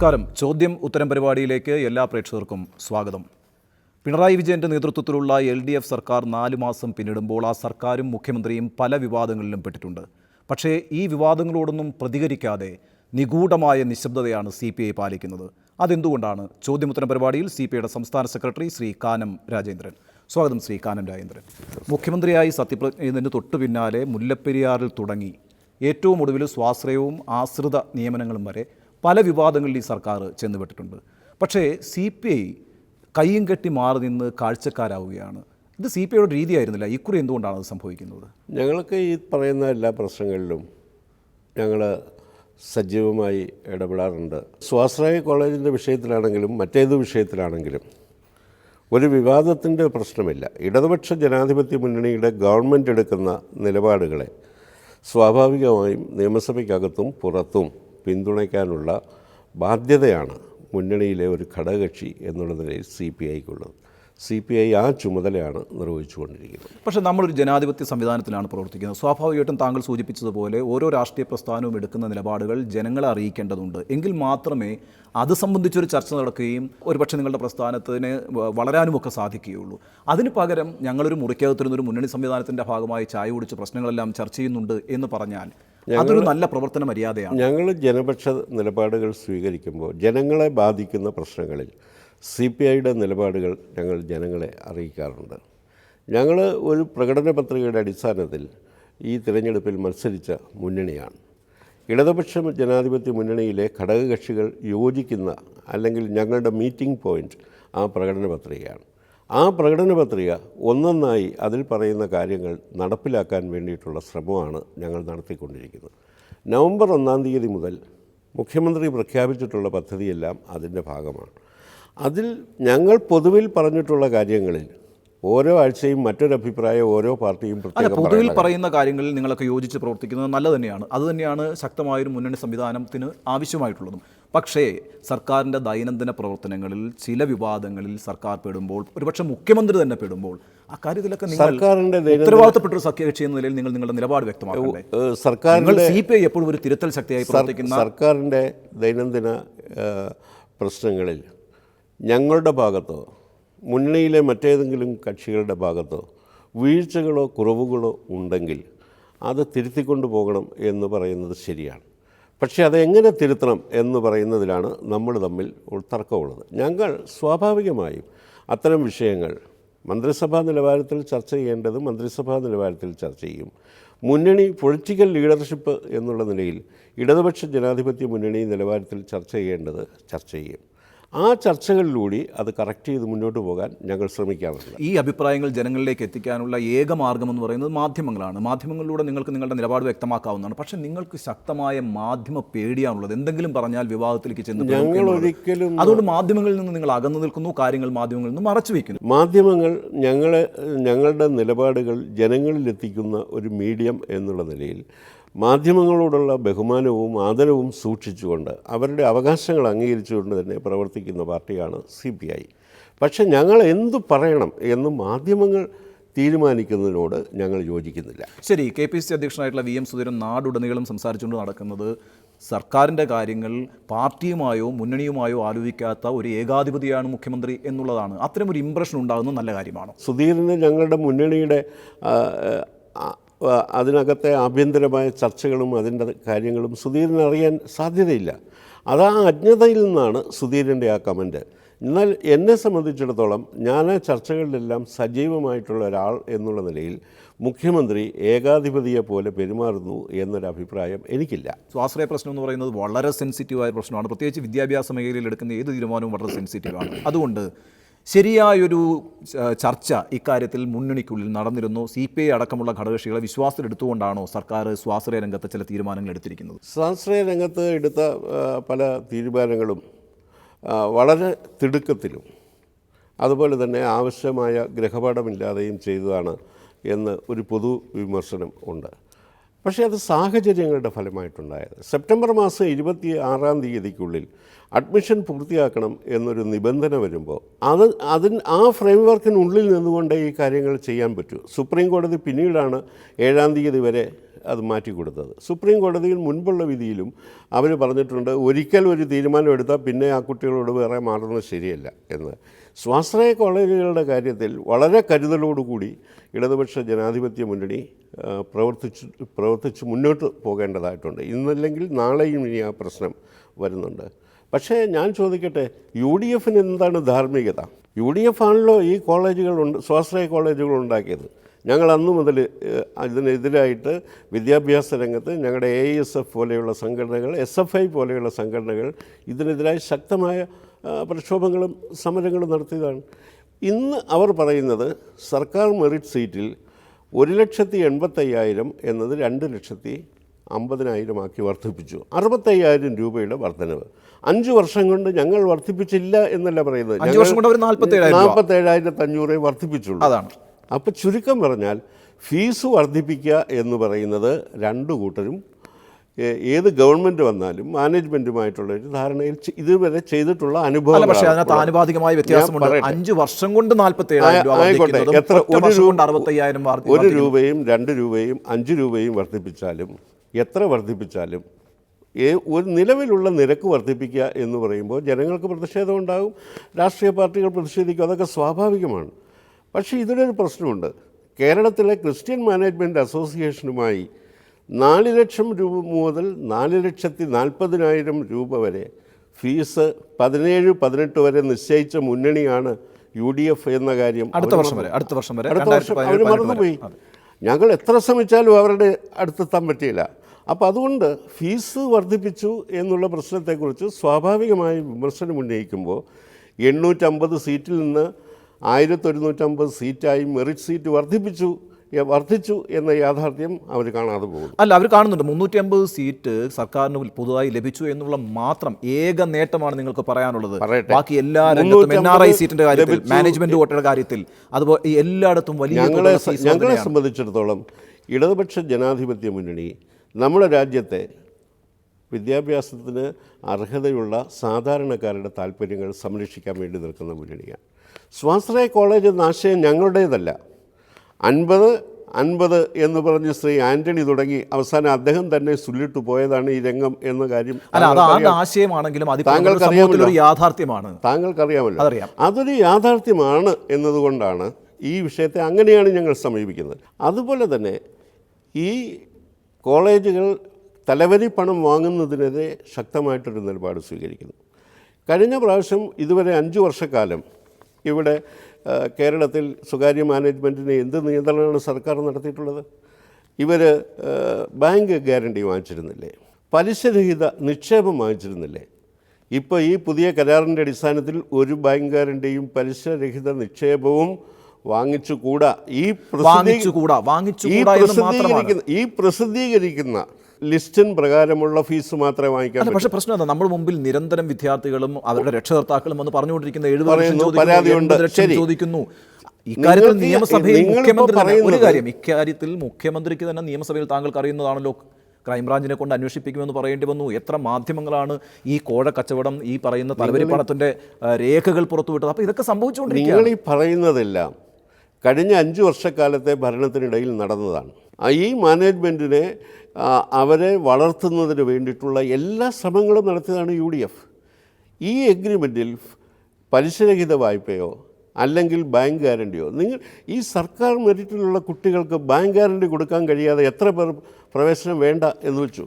നമസ്കാരം. ചോദ്യം ഉത്തരം പരിപാടിയിലേക്ക് എല്ലാ പ്രേക്ഷകർക്കും സ്വാഗതം. പിണറായി വിജയന്റെ നേതൃത്വത്തിലുള്ള എൽ ഡി എഫ് സർക്കാർ നാല് മാസം പിന്നിടുമ്പോൾ ആ സർക്കാരും മുഖ്യമന്ത്രിയും പല വിവാദങ്ങളിലും പെട്ടിട്ടുണ്ട്. പക്ഷേ ഈ വിവാദങ്ങളോടൊന്നും പ്രതികരിക്കാതെ നിഗൂഢമായ നിശബ്ദതയാണ് സി പി ഐ പാലിക്കുന്നത്. അതെന്തുകൊണ്ടാണ്? ചോദ്യമുത്തരം പരിപാടിയിൽ സി പി ഐയുടെ സംസ്ഥാന സെക്രട്ടറി ശ്രീ കാനം രാജേന്ദ്രൻ. സ്വാഗതം ശ്രീ കാനം രാജേന്ദ്രൻ. മുഖ്യമന്ത്രിയായി സത്യപ്രതിജ്ഞ ചെയ്യുന്നതിന് തൊട്ടു പിന്നാലെ മുല്ലപ്പെരിയാറിൽ തുടങ്ങി. ഏറ്റവും ഒടുവിൽ സ്വാശ്രയവും ആശ്രിത നിയമനങ്ങളും വരെ പല വിവാദങ്ങളിൽ ഈ സർക്കാർ ചെന്നുപെട്ടിട്ടുണ്ട്. പക്ഷേ സി പി ഐ കയ്യും കെട്ടി മാറി നിന്ന് കാഴ്ചക്കാരാവുകയാണ്. ഇത് സി പി ഐയുടെ രീതിയായിരുന്നില്ല. ഇക്കുറി എന്തുകൊണ്ടാണ് അത് സംഭവിക്കുന്നത്? ഞങ്ങൾക്ക് ഈ പറയുന്ന എല്ലാ പ്രശ്നങ്ങളിലും ഞങ്ങൾ സജീവമായി ഇടപെടാറുണ്ട്. സ്വാശ്രയ കോളേജിന്റെ വിഷയത്തിലാണെങ്കിലും മറ്റേത് വിഷയത്തിലാണെങ്കിലും ഒരു വിവാദത്തിന്റെ പ്രശ്നമില്ല. ഇടതുപക്ഷ ജനാധിപത്യ മുന്നണിയുടെ ഗവൺമെന്റ് എടുക്കുന്ന നിലപാടുകളെ സ്വാഭാവികമായും നിയമസഭയ്ക്കകത്തും പുറത്തും പിന്തുണയ്ക്കാനുള്ള ബാധ്യതയാണ് മുന്നണിയിലെ ഒരു ഘടകകക്ഷി എന്നുള്ള നിലയിൽ സി പി ഐക്കുള്ളത്. സി പി ഐ ആ ചുമതലയാണ് നിർവഹിച്ചുകൊണ്ടിരിക്കുന്നത്. പക്ഷേ നമ്മളൊരു ജനാധിപത്യ സംവിധാനത്തിലാണ് പ്രവർത്തിക്കുന്നത്. സ്വാഭാവികമായിട്ടും താങ്കൾ സൂചിപ്പിച്ചതുപോലെ ഓരോ രാഷ്ട്രീയ പ്രസ്ഥാനവും എടുക്കുന്ന നിലപാടുകൾ ജനങ്ങളെ അറിയിക്കേണ്ടതുണ്ട്. എങ്കിൽ മാത്രമേ അത് സംബന്ധിച്ചൊരു ചർച്ച നടക്കുകയും ഒരുപക്ഷെ നിങ്ങളുടെ പ്രസ്ഥാനത്തിന് വളരാനുമൊക്കെ സാധിക്കുകയുള്ളൂ. അതിന് പകരം ഞങ്ങളൊരു മുറിക്കകത്തിരുന്നൊരു മുന്നണി സംവിധാനത്തിന്റെ ഭാഗമായി ചായ കുടിച്ച് പ്രശ്നങ്ങളെല്ലാം ചർച്ച ചെയ്യുന്നുണ്ട് എന്ന് പറഞ്ഞാൽ അതൊരു നല്ല പ്രവർത്തന മര്യാദയാണ്. ഞങ്ങൾ ജനപക്ഷ നിലപാടുകൾ സ്വീകരിക്കുമ്പോൾ ജനങ്ങളെ ബാധിക്കുന്ന പ്രശ്നങ്ങളിൽ സി പി ഐയുടെ നിലപാടുകൾ ഞങ്ങൾ ജനങ്ങളെ അറിയിക്കാറുണ്ട്. ഞങ്ങൾ ഒരു പ്രകടന പത്രികയുടെ അടിസ്ഥാനത്തിൽ ഈ തിരഞ്ഞെടുപ്പിൽ മത്സരിച്ച മുന്നണിയാണ്. ഇടതുപക്ഷ ജനാധിപത്യ മുന്നണിയിലെ ഘടകകക്ഷികൾ യോജിക്കുന്ന അല്ലെങ്കിൽ ഞങ്ങളുടെ മീറ്റിംഗ് പോയിന്റ് ആ പ്രകടന പത്രികയാണ്. ആ പ്രകടന പത്രിക ഒന്നൊന്നായി അതിൽ പറയുന്ന കാര്യങ്ങൾ നടപ്പിലാക്കാൻ വേണ്ടിയിട്ടുള്ള ശ്രമമാണ് ഞങ്ങൾ നടത്തിക്കൊണ്ടിരിക്കുന്നത്. നവംബർ ഒന്നാം തീയതി മുതൽ മുഖ്യമന്ത്രി പ്രഖ്യാപിച്ചിട്ടുള്ള പദ്ധതിയെല്ലാം അതിന്റെ ഭാഗമാണ്. അതിൽ ഞങ്ങൾ പൊതുവിൽ പറഞ്ഞിട്ടുള്ള കാര്യങ്ങളിൽ ഓരോ ആഴ്ചയും മറ്റൊരു അഭിപ്രായം ഓരോ പാർട്ടിയും പൊതുവിൽ പറയുന്ന കാര്യങ്ങളിൽ നിങ്ങളൊക്കെ യോജിച്ച് പ്രവർത്തിക്കുന്നത് നല്ലതന്നെയാണ് അത് തന്നെയാണ് ശക്തമായൊരു മുന്നണി സംവിധാനത്തിന് ആവശ്യമായിട്ടുള്ളതും. പക്ഷേ സർക്കാരിന്റെ ദൈനംദിന പ്രവർത്തനങ്ങളിൽ ചില വിവാദങ്ങളിൽ സർക്കാർ പെടുമ്പോൾ ഒരുപക്ഷെ മുഖ്യമന്ത്രി തന്നെ പെടുമ്പോൾ ആ കാര്യത്തിലൊക്കെ സർക്കാരിന്റെ ദൈനംദിന- ഉത്തരവാദിത്തപ്പെട്ട ഒരു സഖ്യകക്ഷി എന്ന നിലയിൽ നിങ്ങൾ നിങ്ങളുടെ നിലപാട് വ്യക്തമാക്കണ്ടേ? സർക്കാരിന്റെ സി പി ഐ എപ്പോഴും ഒരു തിരുത്തൽ ശക്തിയായി പ്രവർത്തിക്കുന്ന സർക്കാരിന്റെ ദൈനംദിന പ്രശ്നങ്ങളിൽ ഞങ്ങളുടെ ഭാഗത്തോ മുന്നണിയിലെ മറ്റേതെങ്കിലും കക്ഷികളുടെ ഭാഗത്തോ വീഴ്ചകളോ കുറവുകളോ ഉണ്ടെങ്കിൽ അത് തിരുത്തിക്കൊണ്ടു പോകണം എന്ന് പറയുന്നത് ശരിയാണ്. പക്ഷേ അതെങ്ങനെ തിരുത്തണം എന്ന് പറയുന്നതിലാണ് നമ്മൾ തമ്മിൽ തർക്കമുള്ളത് ഞങ്ങൾ സ്വാഭാവികമായും അത്തരം വിഷയങ്ങൾ മന്ത്രിസഭാ നിലവാരത്തിൽ ചർച്ച ചെയ്യേണ്ടത് മന്ത്രിസഭാ നിലവാരത്തിൽ ചർച്ച ചെയ്യും. മുന്നണി പൊളിറ്റിക്കൽ ലീഡർഷിപ്പ് എന്നുള്ള നിലയിൽ ഇടതുപക്ഷ ജനാധിപത്യ മുന്നണി നിലവാരത്തിൽ ചർച്ച ചെയ്യേണ്ടത് ചർച്ച ചെയ്യും. ആ ചർച്ചകളിലൂടെ അത് കറക്റ്റ് ചെയ്ത് മുന്നോട്ട് പോകാൻ ഞങ്ങൾ ശ്രമിക്കാറുണ്ട്. ഈ അഭിപ്രായങ്ങൾ ജനങ്ങളിലേക്ക് എത്തിക്കാനുള്ള ഏക മാർഗം എന്ന് പറയുന്നത് മാധ്യമങ്ങളാണ്. മാധ്യമങ്ങളിലൂടെ നിങ്ങൾക്ക് നിങ്ങളുടെ നിലപാട് വ്യക്തമാക്കാവുന്നതാണ്. പക്ഷെ നിങ്ങൾക്ക് ശക്തമായ മാധ്യമ പേടിയാണുള്ളത്. എന്തെങ്കിലും പറഞ്ഞാൽ വിവാദത്തിലേക്ക് ചെന്ന് ഞങ്ങൾ ഒരിക്കലും അതുകൊണ്ട് മാധ്യമങ്ങളിൽ നിന്ന് നിങ്ങൾ അകന്നു നിൽക്കുന്നു കാര്യങ്ങൾ മാധ്യമങ്ങളിൽ നിന്ന് മറച്ചു വയ്ക്കുന്നു. മാധ്യമങ്ങൾ ഞങ്ങളെ ഞങ്ങളുടെ നിലപാടുകൾ ജനങ്ങളിലെത്തിക്കുന്ന ഒരു മീഡിയം എന്നുള്ള നിലയിൽ മാധ്യമങ്ങളോടുള്ള ബഹുമാനവും ആദരവും സൂക്ഷിച്ചുകൊണ്ട് അവരുടെ അവകാശങ്ങൾ അംഗീകരിച്ചുകൊണ്ട് തന്നെ പ്രവർത്തിക്കുന്ന പാർട്ടിയാണ് സി പി ഐ. പക്ഷേ ഞങ്ങൾ എന്തു പറയണം എന്ന് മാധ്യമങ്ങൾ തീരുമാനിക്കുന്നതിനോട് ഞങ്ങൾ യോജിക്കുന്നില്ല. ശരി കെ പി സി അധ്യക്ഷനായിട്ടുള്ള വി എം സുധീരൻ നാടുടനീളം സംസാരിച്ചുകൊണ്ട് നടക്കുന്നത് സർക്കാരിന്റെ കാര്യങ്ങൾ പാർട്ടിയുമായോ മുന്നണിയുമായോ ആലോചിക്കാത്ത ഒരു ഏകാധിപതിയാണ് മുഖ്യമന്ത്രി എന്നുള്ളതാണ്. അത്തരം ഒരു ഇമ്പ്രഷൻ ഉണ്ടാകുന്നത് നല്ല കാര്യമാണ്. സുധീരന് ഞങ്ങളുടെ മുന്നണിയുടെ അതിനകത്തെ ആഭ്യന്തരമായ ചർച്ചകളും അതിന്റെ കാര്യങ്ങളും സുധീരൻ അറിയാൻ സാധ്യതയില്ല. അത് ആ അജ്ഞതയിൽ നിന്നാണ് സുധീരന്റെ ആ കമന്റ് എന്നാൽ എന്നെ സംബന്ധിച്ചിടത്തോളം ഞാൻ ആ ചർച്ചകളിലെല്ലാം സജീവമായിട്ടുള്ള ഒരാൾ എന്നുള്ള നിലയിൽ മുഖ്യമന്ത്രി ഏകാധിപതിയെ പോലെ പെരുമാറുന്നു എന്നൊരു അഭിപ്രായം എനിക്കില്ല. സ്വാശ്രയ പ്രശ്നം എന്ന് പറയുന്നത് വളരെ സെൻസിറ്റീവായ പ്രശ്നമാണ്. പ്രത്യേകിച്ച് വിദ്യാഭ്യാസ മേഖലയിൽ എടുക്കുന്ന ഏത് തീരുമാനവും വളരെ സെൻസിറ്റീവാണ് അതുകൊണ്ട് ശരിയായൊരു ചർച്ച ഇക്കാര്യത്തിൽ മുന്നണിക്കുള്ളിൽ നടന്നിരുന്നു. സി പി ഐ അടക്കമുള്ള ഘടകകക്ഷികളെ വിശ്വാസത്തിലെടുത്തുകൊണ്ടാണോ സർക്കാർ സ്വാശ്രയ രംഗത്ത് ചില തീരുമാനങ്ങൾ എടുത്തിരിക്കുന്നത്? സ്വാശ്രയ രംഗത്ത് എടുത്ത പല തീരുമാനങ്ങളും വളരെ തിടുക്കത്തിലും അതുപോലെ തന്നെ ആവശ്യമായ ഗ്രഹപാഠമില്ലാതെയും ചെയ്തതാണ് എന്ന് ഒരു പൊതു വിമർശനം ഉണ്ട്. പക്ഷേ അത് സാഹചര്യങ്ങളുടെ ഫലമായിട്ടുണ്ടായത്. സെപ്റ്റംബർ മാസം ഇരുപത്തി ആറാം തീയതിക്കുള്ളിൽ അഡ്മിഷൻ പൂർത്തിയാക്കണം എന്നൊരു നിബന്ധന വരുമ്പോൾ അത് അതിന് ആ ഫ്രെയിം വർക്കിനുള്ളിൽ നിന്നുകൊണ്ട് ഈ കാര്യങ്ങൾ ചെയ്യാൻ പറ്റൂ. സുപ്രീം കോടതി പിന്നീടാണ് ഏഴാം തീയതി വരെ അത് മാറ്റിക്കൊടുത്തത് സുപ്രീം കോടതിയിൽ മുൻപുള്ള വിധിയിലും അവർ പറഞ്ഞിട്ടുണ്ട് ഒരിക്കൽ ഒരു തീരുമാനം എടുത്താൽ പിന്നെ ആ കുട്ടികളോട് വേറെ മാറുന്നത് ശരിയല്ല എന്ന്. സ്വാശ്രയ കോളേജുകളുടെ കാര്യത്തിൽ വളരെ കരുതലോടുകൂടി ഇടതുപക്ഷ ജനാധിപത്യ മുന്നണി പ്രവർത്തിച്ചു പ്രവർത്തിച്ച് മുന്നോട്ട് പോകേണ്ടതായിട്ടുണ്ട്. ഇന്നല്ലെങ്കിൽ നാളെയും ഇനി ആ പ്രശ്നം വരുന്നുണ്ട്. പക്ഷേ ഞാൻ ചോദിക്കട്ടെ യു ഡി എഫിന് എന്താണ് ധാർമ്മികത? യു ഡി എഫ് ആണല്ലോ ഈ കോളേജുകളുണ്ട് സ്വാശ്രയ കോളേജുകൾ ഉണ്ടാക്കിയത്. ഞങ്ങൾ അന്നു മുതൽ അതിനെതിരായിട്ട് വിദ്യാഭ്യാസ രംഗത്ത് ഞങ്ങളുടെ എ എസ് എഫ് പോലെയുള്ള സംഘടനകൾ എസ് എഫ് ഐ പോലെയുള്ള സംഘടനകൾ ഇതിനെതിരായി ശക്തമായ പ്രക്ഷോഭങ്ങളും സമരങ്ങളും നടത്തിയതാണ്. ഇന്ന് അവർ പറയുന്നത് സർക്കാർ മെറിറ്റ് സീറ്റിൽ ഒരു ലക്ഷത്തി എൺപത്തയ്യായിരം എന്നത് രണ്ട് ലക്ഷത്തി അമ്പതിനായിരമാക്കി വർദ്ധിപ്പിച്ചു. അറുപത്തയ്യായിരം രൂപയുടെ വർധനവ്. അഞ്ച് വർഷം കൊണ്ട് ഞങ്ങൾ വർദ്ധിപ്പിച്ചില്ല എന്നല്ല പറയുന്നത്. അഞ്ച് വർഷം കൊണ്ട് അവർ 47,000 രൂപ. നാൽപ്പത്തേഴായിരത്തി അഞ്ഞൂറേ വർദ്ധിപ്പിച്ചുള്ളൂ. അതാണ്. അപ്പോൾ ചുരുക്കം പറഞ്ഞാൽ ഫീസ് വർദ്ധിപ്പിക്കുക എന്ന് പറയുന്നത് രണ്ടു കൂട്ടരും ഏത് ഗവൺമെന്റ് വന്നാലും മാനേജ്മെന്റുമായിട്ടുള്ള ഒരു ധാരണയിൽ ഇതുവരെ ചെയ്തിട്ടുള്ള അനുഭവം പക്ഷേ അതിനകത്ത് ആനുപാതികമായ വ്യത്യാസമുണ്ട്. അഞ്ച് വർഷം കൊണ്ട് രൂപ ആയിക്കോട്ടെ. എത്ര ഒരു വർദ്ധി- ഒരു രൂപയും രണ്ട് രൂപയും അഞ്ച് രൂപയും വർദ്ധിപ്പിച്ചാലും എത്ര വർദ്ധിപ്പിച്ചാലും ഒരു നിലവിലുള്ള നിരക്ക് വർദ്ധിപ്പിക്കുക എന്ന് പറയുമ്പോൾ ജനങ്ങൾക്ക് പ്രതിഷേധം ഉണ്ടാകും രാഷ്ട്രീയ പാർട്ടികൾ പ്രതിഷേധിക്കും അതൊക്കെ സ്വാഭാവികമാണ്. പക്ഷേ ഇതിലൊരു പ്രശ്നമുണ്ട്. കേരളത്തിലെ ക്രിസ്ത്യൻ മാനേജ്മെന്റ് അസോസിയേഷനുമായി നാല് ലക്ഷം രൂപ മുതൽ നാല് ലക്ഷത്തി നാൽപ്പതിനായിരം രൂപ വരെ ഫീസ് പതിനേഴ് പതിനെട്ട് വരെ നിശ്ചയിച്ച മുന്നണിയാണ് യു ഡി എഫ് എന്ന കാര്യം അടുത്ത വർഷം വരെ അടുത്ത വർഷം വരെ അടുത്ത വർഷം അവർ മറന്നുപോയി ഞങ്ങൾ എത്ര ശ്രമിച്ചാലും അവരുടെ അടുത്തെത്താൻ പറ്റിയില്ല. അപ്പോൾ അതുകൊണ്ട് ഫീസ് വർദ്ധിപ്പിച്ചു എന്നുള്ള പ്രശ്നത്തെക്കുറിച്ച് സ്വാഭാവികമായി വിമർശനം ഉന്നയിക്കുമ്പോൾ എണ്ണൂറ്റമ്പത് സീറ്റിൽ നിന്ന് ആയിരത്തി ഒരുന്നൂറ്റമ്പത് സീറ്റായി മെറിറ്റ് സീറ്റ് വർദ്ധിപ്പിച്ചു വർദ്ധിച്ചു എന്ന യാഥാർത്ഥ്യം അവർ കാണാതെ പോകും അല്ല അവർ കാണുന്നുണ്ട്. മുന്നൂറ്റി അമ്പത് സീറ്റ് സർക്കാരിന് പുതുതായി ലഭിച്ചു എന്നുള്ള മാത്രം ഏക നേട്ടമാണ് നിങ്ങൾക്ക് പറയാനുള്ളത്. ബാക്കി എല്ലാ രംഗത്തും എൻ ആർ ഐ സീറ്റിന്റെ കാര്യത്തിൽ മാനേജ്മെന്റ് വോട്ടുകളുടെ കാര്യത്തിൽ അതുപോലെ എല്ലായിടത്തും വലിയ ഞങ്ങളെ ഞങ്ങളെ സംബന്ധിച്ചിടത്തോളം ഇടതുപക്ഷ ജനാധിപത്യ മുന്നണി നമ്മുടെ രാജ്യത്തെ വിദ്യാഭ്യാസത്തിന് അർഹതയുള്ള സാധാരണക്കാരുടെ താല്പര്യങ്ങൾ സംരക്ഷിക്കാൻ വേണ്ടി നിൽക്കുന്ന മുന്നണിയാണ്. സ്വാശ്രയ കോളേജ് എന്ന ആശയം ഞങ്ങളുടേതല്ല. അൻപത് അൻപത് എന്ന് പറഞ്ഞ് ശ്രീ ആന്റണി തുടങ്ങി അവസാനം അദ്ദേഹം തന്നെ സുല്ലിട്ട് പോയതാണ് ഈ രംഗം എന്ന കാര്യം ആശയമാണെങ്കിലും അത് താങ്കൾക്ക് സമൂഹത്തിൽ ഒരു അറിയാമല്ലോ. യാഥാർത്ഥ്യമാണ്. താങ്കൾക്കറിയാമല്ലോ. അതൊരു യാഥാർത്ഥ്യമാണ് എന്നതുകൊണ്ടാണ് ഈ വിഷയത്തെ അങ്ങനെയാണ് ഞങ്ങൾ സമീപിക്കുന്നത്. അതുപോലെ തന്നെ ഈ കോളേജുകൾ തലവരി പണം വാങ്ങുന്നതിനെതിരെ ശക്തമായിട്ടൊരു നിലപാട് സ്വീകരിക്കുന്നു. കഴിഞ്ഞ പ്രാവശ്യം ഇതുവരെ അഞ്ച് വർഷക്കാലം ഇവിടെ കേരളത്തിൽ സ്വകാര്യ മാനേജ്മെന്റിന് എന്ത് നിയന്ത്രണമാണ് സർക്കാർ നടത്തിയിട്ടുള്ളത്? ഇവർ ബാങ്ക് ഗ്യാരണ്ടി വാങ്ങിച്ചിരുന്നില്ലേ? പലിശരഹിത നിക്ഷേപം വാങ്ങിച്ചിരുന്നില്ലേ? ഇപ്പോൾ ഈ പുതിയ കരാറിന്റെ അടിസ്ഥാനത്തിൽ ഒരു ബാങ്ക് ഗ്യാരണ്ടിയും പലിശരഹിത നിക്ഷേപവും വാങ്ങിച്ചുകൂടാ? ഈ പ്രസിദ്ധീകരിക്കുന്ന ഈ പ്രസിദ്ധീകരിക്കുന്ന ലിസ്റ്റിൻ പ്രകാരമുള്ള ഫീസ് മാത്രമേ വാങ്ങിക്കാൻ പക്ഷേ പ്രശ്നം എന്താ? നമ്മൾ മുമ്പിൽ നിരന്തരം വിദ്യാർത്ഥികളും അവരുടെ രക്ഷകർത്താക്കളും വന്ന് പറഞ്ഞുകൊണ്ടിരിക്കുന്ന എഴുപത് ലക്ഷം പറയുന്നു, ചോദിക്കുന്നു. ഇക്കാര്യത്തിൽ നിയമസഭയിൽ മുഖ്യമന്ത്രി ഒരു കാര്യം ഇക്കാര്യത്തിൽ മുഖ്യമന്ത്രിക്ക് തന്നെ നിയമസഭയിൽ താങ്കൾക്ക് അറിയുന്നതാണല്ലോ. ക്രൈംബ്രാഞ്ചിനെ കൊണ്ട് അന്വേഷിപ്പിക്കുമെന്ന് പറയേണ്ടി വന്നു. എത്ര മാധ്യമങ്ങളാണ് ഈ കോഴ കച്ചവടം ഈ പറയുന്ന തലവരി പണത്തിന്റെ രേഖകൾ പുറത്തുവിട്ടത്? അപ്പോൾ ഇതൊക്കെ സംഭവിച്ചുകൊണ്ടിരിക്കുകയാണ്. നിങ്ങൾ ഈ പറയുന്നതെല്ലാം കഴിഞ്ഞ അഞ്ച് വർഷക്കാലത്തെ ഭരണത്തിനിടയിൽ നടന്നതാണ്. ഈ മാനേജ്മെന്റിനെ അവരെ വളർത്തുന്നതിന് വേണ്ടിയിട്ടുള്ള എല്ലാ ശ്രമങ്ങളും നടത്തിയതാണ് യു ഡി എഫ്. ഈ എഗ്രിമെന്റിൽ പലിശരഹിത വായ്പയോ അല്ലെങ്കിൽ ബാങ്ക് ഗ്യാരണ്ടിയോ നിങ്ങൾ ഈ സർക്കാർ മെറിറ്റിലുള്ള കുട്ടികൾക്ക് ബാങ്ക് ഗ്യാരണ്ടി കൊടുക്കാൻ കഴിയാതെ എത്ര പേർ പ്രവേശനം വേണ്ട എന്ന് വെച്ചു?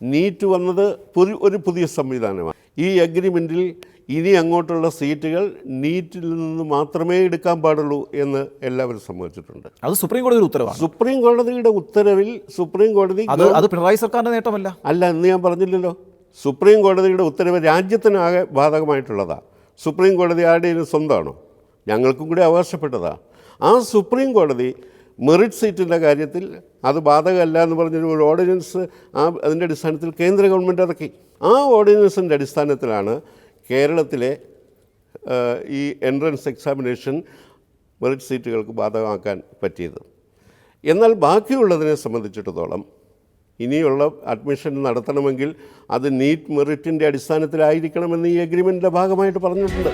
നീറ്റ് വന്നത് ഒരു പുതിയ സംവിധാനമാണ്. ഈ അഗ്രിമെന്റിൽ ഇനി അങ്ങോട്ടുള്ള സീറ്റുകൾ നീറ്റിൽ നിന്ന് മാത്രമേ എടുക്കാൻ പാടുള്ളൂ എന്ന് എല്ലാവരും സമ്മതിച്ചിട്ടുണ്ട്. അത് സുപ്രീം കോടതിയുടെ ഉത്തരവാണ്. സുപ്രീം കോടതിയുടെ ഉത്തരവിൽ സുപ്രീം കോടതി അത് അത് പിണറായി സർക്കാരിന്റെ നേട്ടമല്ല. അല്ല എന്ന് ഞാൻ പറഞ്ഞില്ലല്ലോ. സുപ്രീം കോടതിയുടെ ഉത്തരവ് രാജ്യത്തിനാകെ ബാധകമായിട്ടുള്ളതാണ് സുപ്രീം കോടതി ആരുടെയും സ്വന്തമാണോ? ഞങ്ങൾക്കും കൂടി അവകാശപ്പെട്ടതാണ് ആ സുപ്രീം കോടതി മെറിറ്റ് സീറ്റിന്റെ കാര്യത്തിൽ അത് ബാധകമല്ല എന്ന് പറഞ്ഞൊരു ഒരു ഓർഡിനൻസ് ആ അതിന്റെ അടിസ്ഥാനത്തിൽ കേന്ദ്ര ഗവൺമെന്റ് ഇറക്കി. ആ ഓർഡിനൻസിന്റെ അടിസ്ഥാനത്തിലാണ് കേരളത്തിലെ ഈ എൻട്രൻസ് എക്സാമിനേഷൻ മെറിറ്റ് സീറ്റുകൾക്ക് ബാധകമാക്കാൻ പറ്റിയത്. എന്നാൽ ബാക്കിയുള്ളതിനെ സംബന്ധിച്ചിടത്തോളം ഇനിയുള്ള അഡ്മിഷൻ നടത്തണമെങ്കിൽ അത് നീറ്റ് മെറിറ്റിന്റെ അടിസ്ഥാനത്തിലായിരിക്കണമെന്ന് ഈ അഗ്രിമെന്റിന്റെ ഭാഗമായിട്ട് പറഞ്ഞിട്ടുണ്ട്.